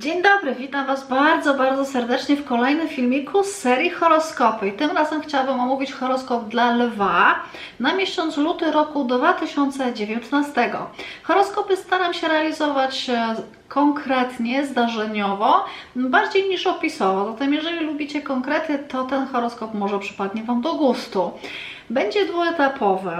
Dzień dobry, witam Was bardzo, bardzo serdecznie w kolejnym filmiku z serii horoskopy. I tym razem chciałabym omówić horoskop dla Lwa na miesiąc luty roku 2019. Horoskopy staram się realizować e, konkretnie, zdarzeniowo, bardziej niż opisowo. Zatem jeżeli lubicie konkrety, to ten horoskop może przypadnie Wam do gustu. Będzie dwuetapowy.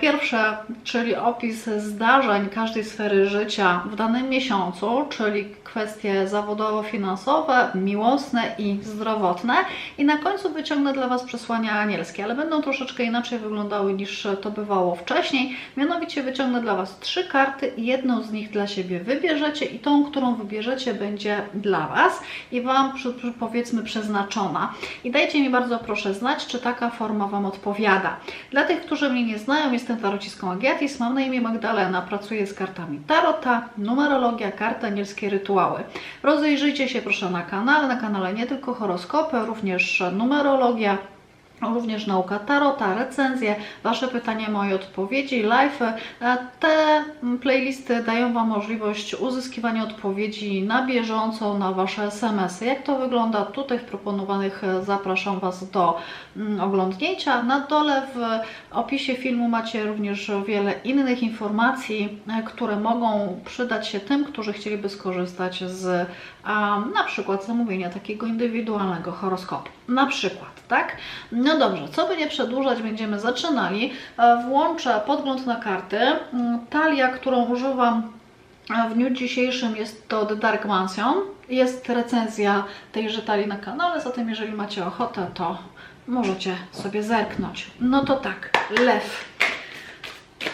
Pierwsze, czyli opis zdarzeń każdej sfery życia w danym miesiącu, czyli kwestie zawodowo-finansowe, miłosne i zdrowotne. I na końcu wyciągnę dla Was przesłania anielskie, ale będą troszeczkę inaczej wyglądały niż to bywało wcześniej. Mianowicie wyciągnę dla Was trzy karty i jedną z nich dla siebie wybierzecie i tą, którą wybierzecie będzie dla Was i Wam powiedzmy przeznaczona. I dajcie mi bardzo proszę znać, czy taka forma Wam odpowiada. Dla tych, którzy mnie nie znają, jestem tarocistką Agiatis, mam na imię Magdalena, pracuję z kartami Tarota, numerologia, karty anielskie, rytuały. Rozejrzyjcie się proszę na kanale, na kanale nie tylko horoskopy, również numerologia, Również nauka tarota, recenzje, Wasze pytania, moje odpowiedzi, live. Te playlisty dają Wam możliwość uzyskiwania odpowiedzi na bieżąco na Wasze SMS-y. Jak to wygląda tutaj w proponowanych e, zapraszam Was do mm, oglądnięcia. Na dole w opisie filmu macie również wiele innych informacji, e, które mogą przydać się tym, którzy chcieliby skorzystać z na przykład zamówienia takiego indywidualnego horoskopu. Na przykład, tak? No dobrze, co by nie przedłużać, będziemy zaczynali. E, Włączę podgląd na karty. Mm, Talia, którą używam e, w dniu dzisiejszym jest to The Dark Mansion. Jest recenzja tejże talii na kanale, zatem jeżeli macie ochotę, to możecie sobie zerknąć. No to tak, lew.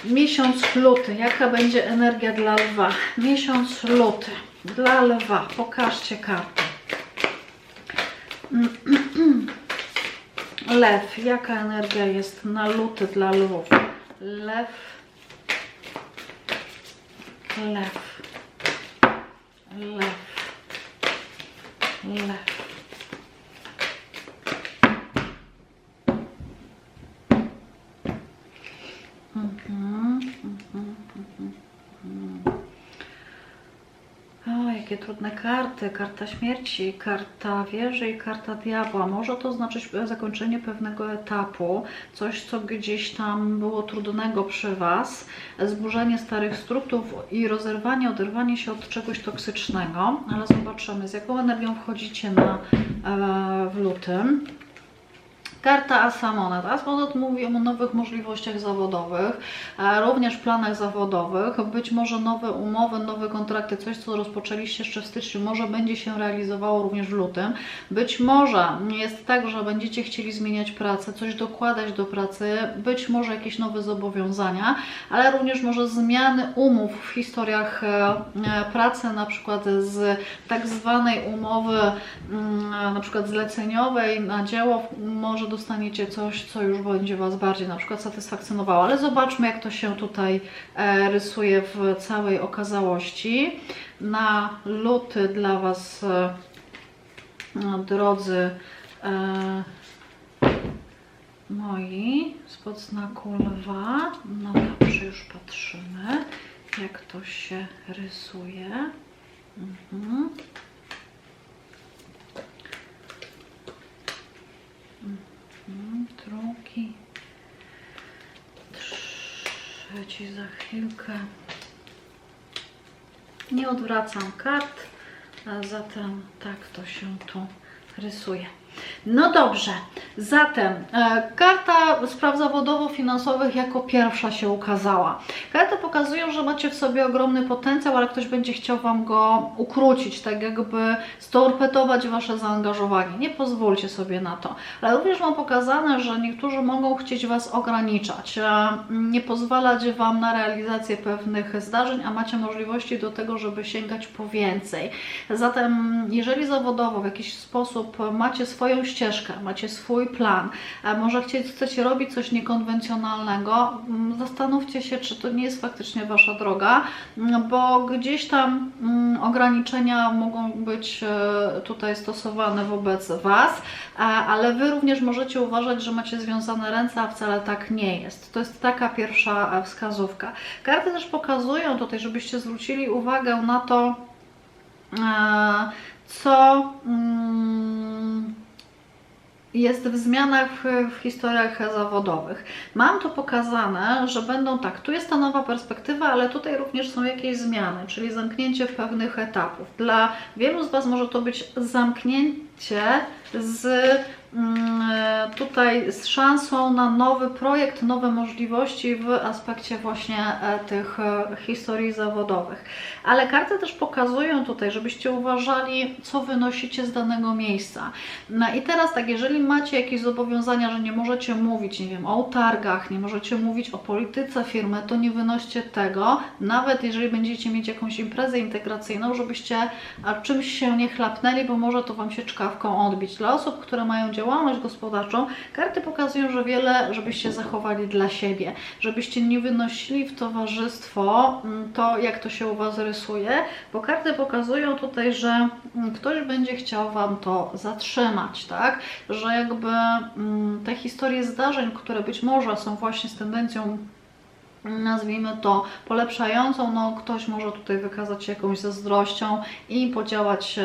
Miesiąc luty. Jaka będzie energia dla lwa? Miesiąc luty. Dla lwa. Pokażcie kartę. Lew. Jaka energia jest na luty dla lwów? Lew. Lew. Lew. Lew. Mhm, mhm, mhm, mhm. O, jakie trudne karty. Karta śmierci, karta wieży i karta diabła. Może to znaczyć zakończenie pewnego etapu, coś, co gdzieś tam było trudnego przy Was, zburzenie starych struktur i rozerwanie, oderwanie się od czegoś toksycznego. Ale zobaczymy, z jaką energią wchodzicie na, e, w lutym. Karta Asamonet. Asamonet mówi o nowych możliwościach zawodowych, również planach zawodowych, być może nowe umowy, nowe kontrakty, coś co rozpoczęliście jeszcze w styczniu, może będzie się realizowało również w lutym. Być może jest tak, że będziecie chcieli zmieniać pracę, coś dokładać do pracy, być może jakieś nowe zobowiązania, ale również może zmiany umów w historiach e, e, pracy, na przykład z tak zwanej umowy mm, na przykład zleceniowej na dzieło, może dostaniecie coś, co już będzie Was bardziej na przykład satysfakcjonowało, ale zobaczmy jak to się tutaj e, rysuje w całej okazałości. Na luty dla Was, e, drodzy e, moi, spod znaku lwa, no dobrze, już patrzymy jak to się rysuje. Mhm. Drugi, trzeci za chwilkę. Nie odwracam kart, a zatem tak to się tu rysuje. No dobrze, zatem e, karta spraw zawodowo-finansowych jako pierwsza się ukazała. Karty pokazują, że macie w sobie ogromny potencjał, ale ktoś będzie chciał Wam go ukrócić, tak jakby storpetować Wasze zaangażowanie. Nie pozwólcie sobie na to. Ale również mam pokazane, że niektórzy mogą chcieć Was ograniczać, e, nie pozwalać Wam na realizację pewnych zdarzeń, a macie możliwości do tego, żeby sięgać po więcej. Zatem, jeżeli zawodowo w jakiś sposób macie swoją ścieżkę, macie swój plan, a może chcecie robić coś niekonwencjonalnego, mm, zastanówcie się, czy to nie jest faktycznie Wasza droga, mm, bo gdzieś tam mm, ograniczenia mogą być e, tutaj stosowane wobec Was, a- ale Wy również możecie uważać, że macie związane ręce, a wcale tak nie jest. To jest taka pierwsza e, wskazówka. Karty też pokazują tutaj, żebyście zwrócili uwagę na to, e, co jest w zmianach w, historiach zawodowych. Mam tu pokazane, że będą tak, tu jest ta nowa perspektywa, ale tutaj również są jakieś zmiany, czyli zamknięcie pewnych etapów. Dla wielu z Was może to być zamknięcie z tutaj z szansą na nowy projekt, nowe możliwości w aspekcie właśnie e, tych e, historii zawodowych. Ale karty też pokazują tutaj, żebyście uważali, co wynosicie z danego miejsca. No i teraz tak, jeżeli macie jakieś zobowiązania, że nie możecie mówić, nie wiem, o targach, nie możecie mówić o polityce firmy, to nie wynoście tego, nawet jeżeli będziecie mieć jakąś imprezę integracyjną, żebyście czymś się nie chlapnęli, bo może to Wam się czkawką odbić. Dla osób, które mają działalność gospodarczą, karty pokazują, że wiele, żebyście zachowali dla siebie, żebyście nie wynosili w towarzystwo mm, to, jak to się u Was rysuje, bo karty pokazują tutaj, że mm, ktoś będzie chciał Wam to zatrzymać, tak? Że jakby mm, te historie zdarzeń, które być może są właśnie z tendencją nazwijmy to polepszającą, no ktoś może tutaj wykazać się jakąś zazdrością i podziałać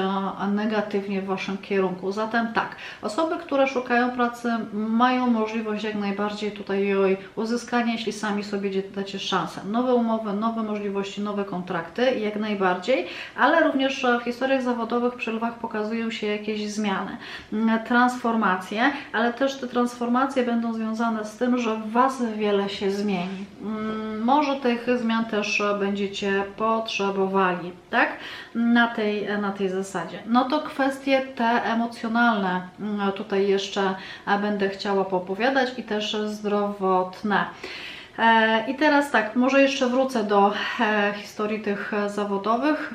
negatywnie w Waszym kierunku. Zatem tak, osoby, które szukają pracy mają możliwość jak najbardziej tutaj jej uzyskania, jeśli sami sobie dacie szansę. Nowe umowy, nowe możliwości, nowe kontrakty, jak najbardziej, ale również w historiach zawodowych przy lwach pokazują się jakieś zmiany, transformacje, ale też te transformacje będą związane z tym, że w Was wiele się zmieni może tych zmian też będziecie potrzebowali, tak? Na tej, na tej zasadzie. No to kwestie te emocjonalne mm, tutaj jeszcze będę chciała popowiadać i też zdrowotne. E, I teraz tak, może jeszcze wrócę do e, historii tych zawodowych.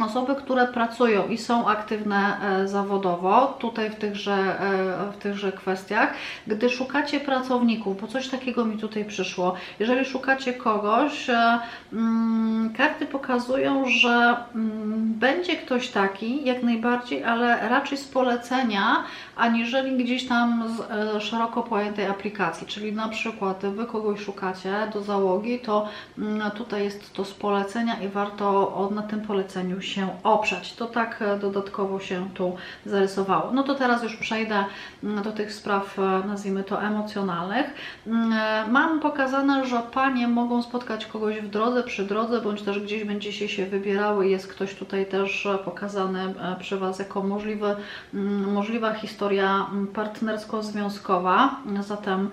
Osoby, które pracują i są aktywne e, zawodowo, tutaj w tychże, e, w tychże kwestiach, gdy szukacie pracowników, bo coś takiego mi tutaj przyszło, jeżeli szukacie kogoś, e, mm, karty pokazują, że mm, będzie ktoś taki, jak najbardziej, ale raczej z polecenia, aniżeli gdzieś tam z szeroko pojętej aplikacji, czyli na przykład Wy kogoś szukacie do załogi, to mm, tutaj jest to z polecenia i warto na tym poleceniu się oprzeć. To tak e, dodatkowo się tu zarysowało. No to teraz już przejdę mm, do tych spraw, e, nazwijmy to emocjonalnych. Mm, e, mam pokazane, że panie mogą spotkać kogoś w drodze, przy drodze, bądź też gdzieś będziecie się wybierały. Jest ktoś tutaj też pokazany przy Was jako możliwy, mm, możliwa historia partnersko-związkowa. Zatem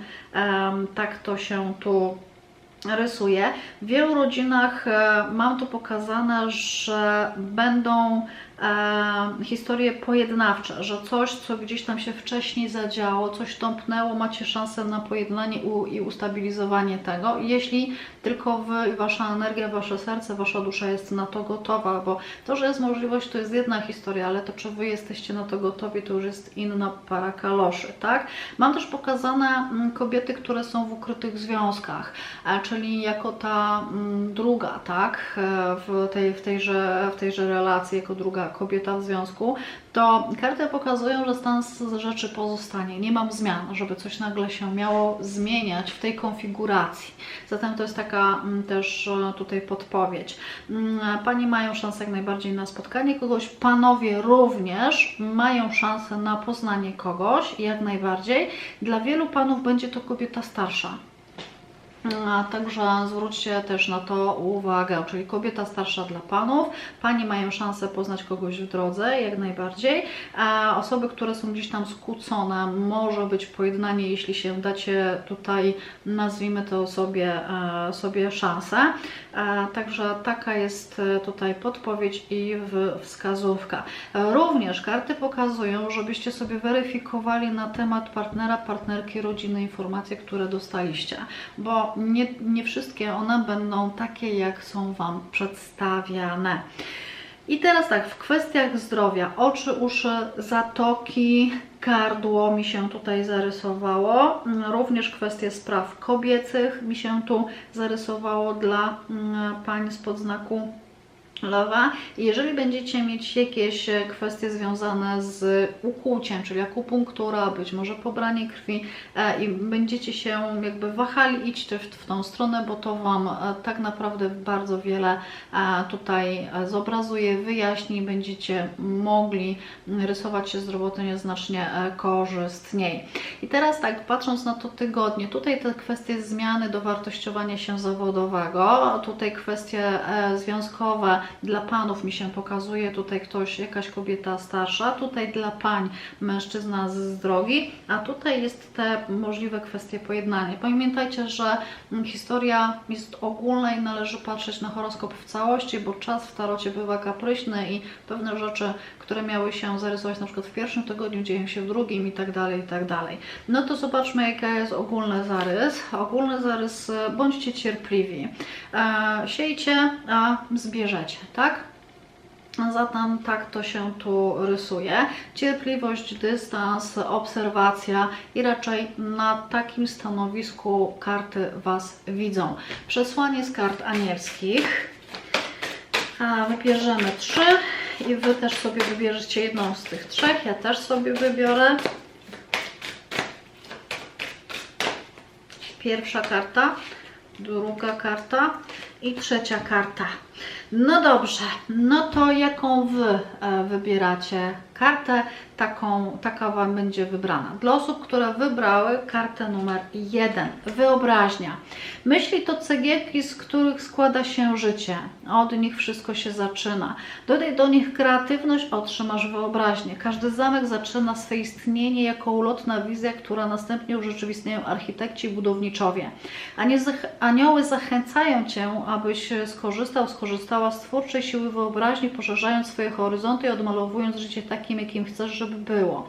tak to się tu rysuje. W wielu rodzinach e, mam tu pokazane, że będą e, historie pojednawcze, że coś, co gdzieś tam się wcześniej zadziało, coś tąpnęło, macie szansę na pojednanie i ustabilizowanie tego. Jeśli tylko Wy, Wasza energia, Wasze serce, Wasza dusza jest na to gotowa, bo to, że jest możliwość, to jest jedna historia, ale to, czy Wy jesteście na to gotowi, to już jest inna para kaloszy, tak? Mam też pokazane mm, kobiety, które są w ukrytych związkach, e, czyli jako ta mm, druga, tak? E, w, tej, w, tejże, w tejże relacji, jako druga kobieta w związku, to karty pokazują, że stan rzeczy pozostanie. Nie mam zmian, żeby coś nagle się miało zmieniać w tej konfiguracji. Zatem to jest taka mm, też e, tutaj podpowiedź. Mm, Pani mają szansę jak najbardziej na spotkanie kogoś, panowie również mają szansę na poznanie kogoś, jak najbardziej. Dla wielu panów będzie to kobieta starsza także zwróćcie też na to uwagę, czyli kobieta starsza dla panów. Panie mają szansę poznać kogoś w drodze, jak najbardziej. A osoby, które są gdzieś tam skłócone, może być pojednanie, jeśli się dacie tutaj, nazwijmy to sobie, e, sobie szansę. E, także taka jest e, tutaj podpowiedź i wskazówka. Również karty pokazują, żebyście sobie weryfikowali na temat partnera, partnerki, rodziny informacje, które dostaliście, bo nie, nie wszystkie one będą takie, jak są Wam przedstawiane. I teraz tak, w kwestiach zdrowia, oczy, uszy, zatoki, gardło mi się tutaj zarysowało. Również kwestie spraw kobiecych mi się tu zarysowało dla mm, pań z podznaku lewa. I jeżeli będziecie mieć jakieś e, kwestie związane z ukłuciem, czyli akupunktura, być może pobranie krwi e, i będziecie się jakby wahali, idźcie w, w tą stronę, bo to Wam e, tak naprawdę bardzo wiele tutaj zobrazuje, wyjaśni, będziecie mogli rysować się zdrowotnie znacznie korzystniej. I teraz tak, patrząc na to tygodnie, tutaj te kwestie zmiany dowartościowania się zawodowego, tutaj kwestie związkowe dla panów mi się pokazuje, tutaj ktoś, jakaś kobieta starsza, tutaj dla pań mężczyzna z drogi, a tutaj jest te możliwe kwestie pojednania. Pamiętajcie, że historia jest ogólna i należy patrzeć na horoskop w całości, bo czas w tarocie bywa kapryśny i pewne rzeczy, które miały się zarysować na przykład w pierwszym tygodniu, dzieją się w drugim i tak dalej, i tak dalej. No to zobaczmy, jaka jest ogólny zarys. Ogólny zarys, bądźcie cierpliwi. E, siejcie, a zbierzecie, tak? Zatem tak to się tu rysuje. Cierpliwość, dystans, obserwacja i raczej na takim stanowisku karty Was widzą. Przesłanie z kart anielskich. A wybierzemy trzy i Wy też sobie wybierzecie jedną z tych trzech. Ja też sobie wybiorę. Pierwsza karta, druga karta i trzecia karta. No dobrze, no to jaką Wy e, wybieracie kartę, taką, taka Wam będzie wybrana. Dla osób, które wybrały kartę numer 1, wyobraźnia. Myśli to cegiełki, z których składa się życie. Od nich wszystko się zaczyna. Dodaj do nich kreatywność, otrzymasz wyobraźnię. Każdy zamek zaczyna swe istnienie jako ulotna wizja, która następnie urzeczywistniają architekci i budowniczowie. Anioły zachęcają Cię, abyś skorzystał, skorzystała z twórczej siły wyobraźni, poszerzając swoje horyzonty i odmalowując życie takim, jakim chcesz, żeby było.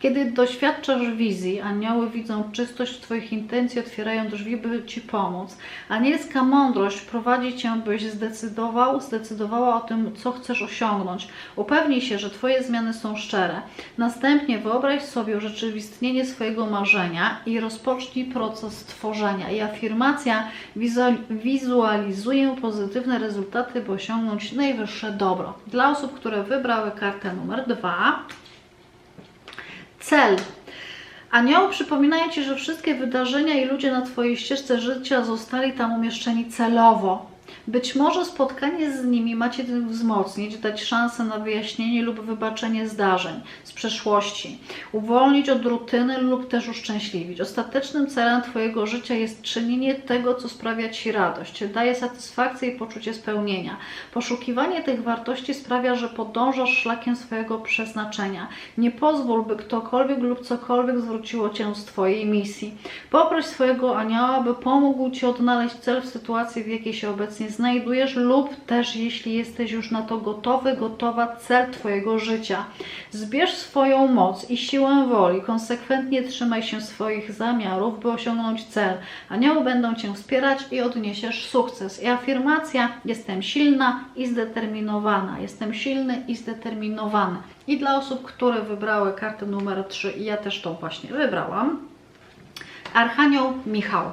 Kiedy doświadczasz wizji, anioły widzą czystość Twoich intencji, otwierają drzwi, by Ci pomóc. Anielska mądrość prowadzi Cię, byś zdecydował, zdecydowała o tym, co chcesz osiągnąć. Upewnij się, że Twoje zmiany są szczere. Następnie wyobraź sobie urzeczywistnienie swojego marzenia i rozpocznij proces tworzenia. I afirmacja wizualizuje pozytywne rezultaty, by osiągnąć najwyższe dobro. Dla osób, które wybrały kartę numer dwa. Cel. Anioły przypominają Ci, że wszystkie wydarzenia i ludzie na Twojej ścieżce życia zostali tam umieszczeni celowo. Być może spotkanie z nimi macie wzmocnić, dać szansę na wyjaśnienie lub wybaczenie zdarzeń z przeszłości, uwolnić od rutyny lub też uszczęśliwić. Ostatecznym celem Twojego życia jest czynienie tego, co sprawia Ci radość, daje satysfakcję i poczucie spełnienia. Poszukiwanie tych wartości sprawia, że podążasz szlakiem swojego przeznaczenia. Nie pozwól, by ktokolwiek lub cokolwiek zwróciło Cię z Twojej misji. Poproś swojego anioła, by pomógł Ci odnaleźć cel w sytuacji, w jakiej się obecnie znajdujesz, lub też jeśli jesteś już na to gotowy, gotowa, cel Twojego życia. Zbierz swoją moc i siłę woli, konsekwentnie trzymaj się swoich zamiarów, by osiągnąć cel. Anioły będą Cię wspierać i odniesiesz sukces. I afirmacja: Jestem silna i zdeterminowana. Jestem silny i zdeterminowany. I dla osób, które wybrały kartę numer 3, i ja też tą właśnie wybrałam, Archanioł Michał.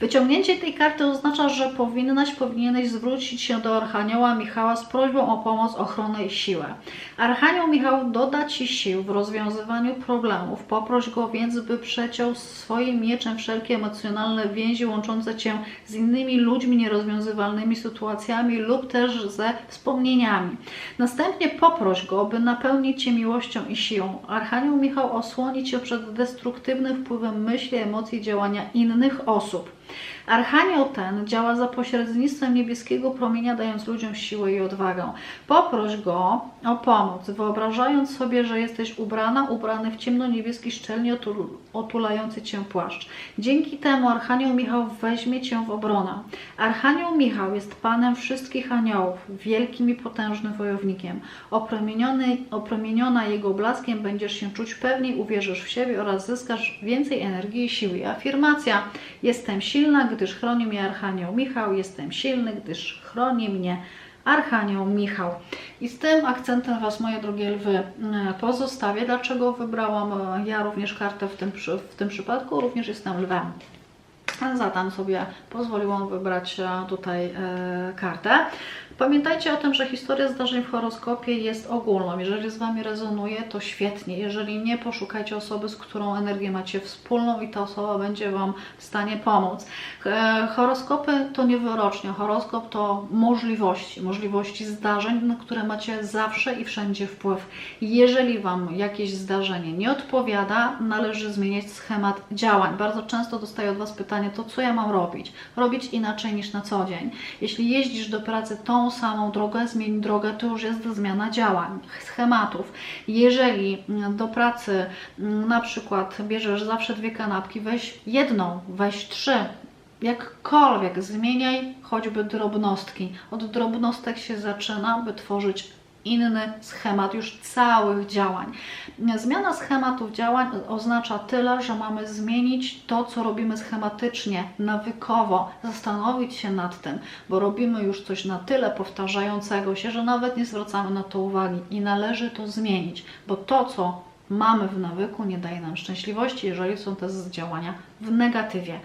Wyciągnięcie tej karty oznacza, że powinnaś, powinieneś zwrócić się do Archanioła Michała z prośbą o pomoc, ochronę i siłę. Archanioł Michał doda Ci sił w rozwiązywaniu problemów. Poproś go więc, by przeciął swoim mieczem wszelkie emocjonalne więzi łączące Cię z innymi ludźmi, nierozwiązywalnymi sytuacjami lub też ze wspomnieniami. Następnie poproś go, by napełnić Cię miłością i siłą. Archanioł Michał osłoni Cię przed destruktywnym wpływem myśli, emocji działania innych osób. Archanioł ten działa za pośrednictwem niebieskiego promienia, dając ludziom siłę i odwagę. Poproś go o pomoc, wyobrażając sobie, że jesteś ubrana, ubrany w ciemno-niebieski szczelnie otul otulający cię płaszcz. Dzięki temu Archanioł Michał weźmie cię w obronę. Archanioł Michał jest panem wszystkich aniołów, wielkim i potężnym wojownikiem. Opromieniony, opromieniona jego blaskiem będziesz się czuć pewniej, uwierzysz w siebie oraz zyskasz więcej energii i siły. Afirmacja: Jestem silna, gdyż chroni mnie Archanioł Michał, jestem silny, gdyż chroni mnie Archanioł Michał. I z tym akcentem Was, moje drogie lwy, pozostawię. Dlaczego wybrałam e, ja również kartę w tym, w tym przypadku? Również jestem lwem. Zatem sobie pozwoliłam wybrać e, tutaj e, kartę. Pamiętajcie o tym, że historia zdarzeń w horoskopie jest ogólną. Jeżeli z Wami rezonuje, to świetnie. Jeżeli nie, poszukajcie osoby, z którą energię macie wspólną i ta osoba będzie Wam w stanie pomóc. E, Horoskopy to nie wyrocznie. Horoskop to możliwości, możliwości zdarzeń, na które macie zawsze i wszędzie wpływ. Jeżeli Wam jakieś zdarzenie nie odpowiada, należy zmieniać schemat działań. Bardzo często dostaję od Was pytanie, to co ja mam robić? Robić inaczej niż na co dzień. Jeśli jeździsz do pracy tą samą drogę, zmień drogę, to już jest zmiana działań, schematów. Jeżeli mm, do pracy mm, na przykład bierzesz zawsze dwie kanapki, weź jedną, weź trzy, jakkolwiek zmieniaj choćby drobnostki. Od drobnostek się zaczyna, by tworzyć inny schemat już całych działań. Zmiana schematów działań oznacza tyle, że mamy zmienić to, co robimy schematycznie, nawykowo, zastanowić się nad tym, bo robimy już coś na tyle powtarzającego się, że nawet nie zwracamy na to uwagi i należy to zmienić, bo to, co mamy w nawyku, nie daje nam szczęśliwości, jeżeli są te działania w negatywie.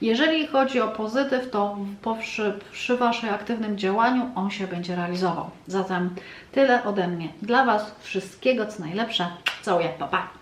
Jeżeli chodzi o pozytyw, to przy, przy Waszej aktywnym działaniu on się będzie realizował. Zatem tyle ode mnie dla Was. Wszystkiego co najlepsze. Całuję. Pa, pa.